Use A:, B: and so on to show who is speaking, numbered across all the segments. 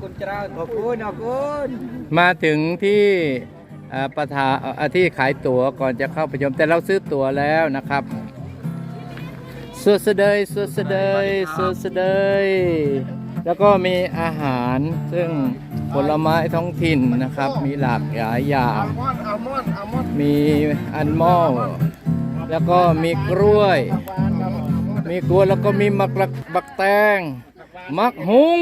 A: ขอบคุณขอบคุณ
B: มาถึงที่อ่าประธานอ่าที่ขายตั๋วก่อนจะเข้าประชมแต่เราซื้อตั๋วแล้วนะครับสวดสะเดยสวดสะเดยสวดสะเดยแล้วก็มีอาหารซึ่งผลไม้ท้องถิ่นนะครับ มีหลากหลายอย่าง
A: มอนอัลมอนด์อัลมอนด์
B: มีอันมอลแล้วก็มีกล้วย มีกล้วยแล้วก็มีมักลักบักแตง มักหุง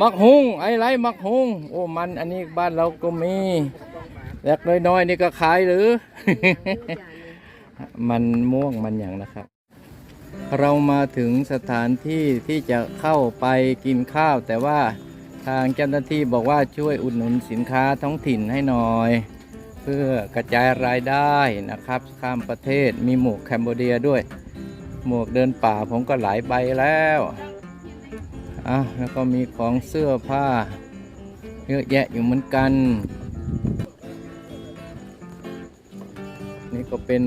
B: มักหุงไอ้ไรมักหุงโอ้มันอันนี้บ้านเราก็มีเล็กน้อยๆนี่ก็ขายหรือ มันม่วงมันอย่างนะครับ เรามาถึงสถานที่ที่จะเข้าไปกินข้าว แต่ว่าทางเจ้าหน้าที่บอกว่าช่วยอุดหนุนสินค้าท้องถิ่นให้หน่อย เพื่อกระจายรายได้นะครับ ข้ามประเทศมีหมวกแคนเบเดียด้วย หมวกเดินป่าผมก็หลายใบแล้ว อะแล้วก็มีของเสื้อผ้า เยอะแยะอยู่เหมือนกัน นี่ก็เป็น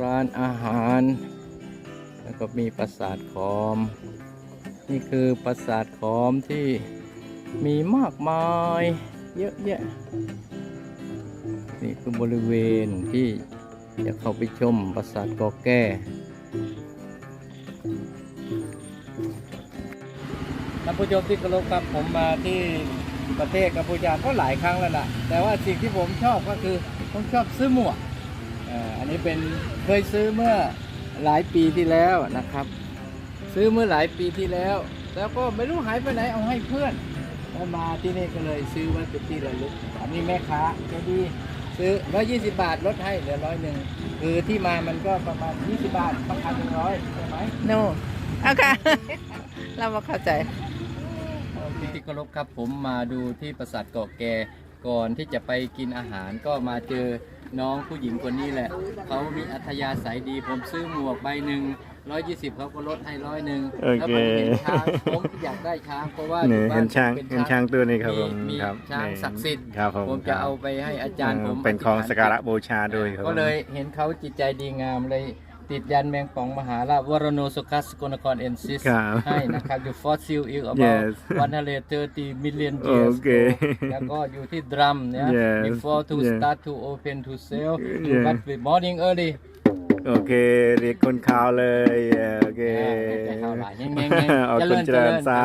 B: ร้านอาหาร แล้วก็มีปราสาทขอม นี่คือปราสาทขอมที่มีมากมายเยอะแยะ นี่คือบริเวณที่จะเข้าไปชมปราสาทกอแก้านผู้ชมที่เคารพครับผมมาที่ประเทศกัมพูชาก็หลายครั้งแล้วล่ะ แต่ว่าสิ่งที่ผมชอบก็คือผมชอบซื้อหมวกอันนี้เป็นเคยซื้อเมื่อหลายปีที่แล้วนะครับ ซื้อเมื่อหลายปีที่แล้ว แล้วก็ไม่รู้หายไปไหนเอาให้เพื่อนแล้วมาที่นี่ก็เลยซื้อไว้เป็นที่ระลึกอันนี้แม่ค้าใจดีซื้อ120บาทลดให้เหลือร้อยหนึ่งคือที่มามันก็ประมาณ20บาทต้องพันหนึ่งร้อยใช่ไหม
C: โนเอาค่ะ เรามาเข้าใจ
B: ที่เคารพครับผมมาดูที่ปราสาทเกาะแกก่อนที่จะไปกินอาหารก็มาเจอน้องผู้หญิงคนนี้แหละ เขามีอัธยาศัยดี ผมซื้อหมวกใบหนึ่งร้อยยี่สิบเขาก็ลดให้ร้อยหนึ่ง
D: โอเค
B: แล้วผมเห็นช้างผมอยากได้ช้างเพราะว่า
D: นี่
B: อยู่บ้
D: เห็นช้าง
B: ป็
D: เห็นช้างตัวนี้ครับผม
B: มี
D: ครับ
B: ช้าง
D: นี่
B: ศักดิ์สิทธิ์
D: ครับผม
B: ผมจะเอาไปให้อาจารย์ผม
D: เป็นของ
B: ธิษฐน
D: สกการะบูชาด้วยครับ
B: ก็เลยเห็นเขาจิตใจดีงามเลย ติดยันแมงป่องมหาราชวรโนสุขัสกลนครเอ็นซิส
D: ครับ
B: ให้นะครับอยู่ฟอสซิลอีก about
D: Yes
B: 130 million years
D: โอเค
B: ago แล้วก็อยู่ที่ดรัมเนี่ย
D: Yes
B: before to
D: Yes
B: start to open to sell
D: Yeah
B: but with morning early
D: โอเค เรียกคนข่าวเลย โอเค
B: อ่าเรียกแต่ข่าวหลายแง่งๆๆ
D: เอา
B: เจ
D: ค
B: ริ
D: น
B: ญ
D: เจริญ
B: เจริญ
D: สา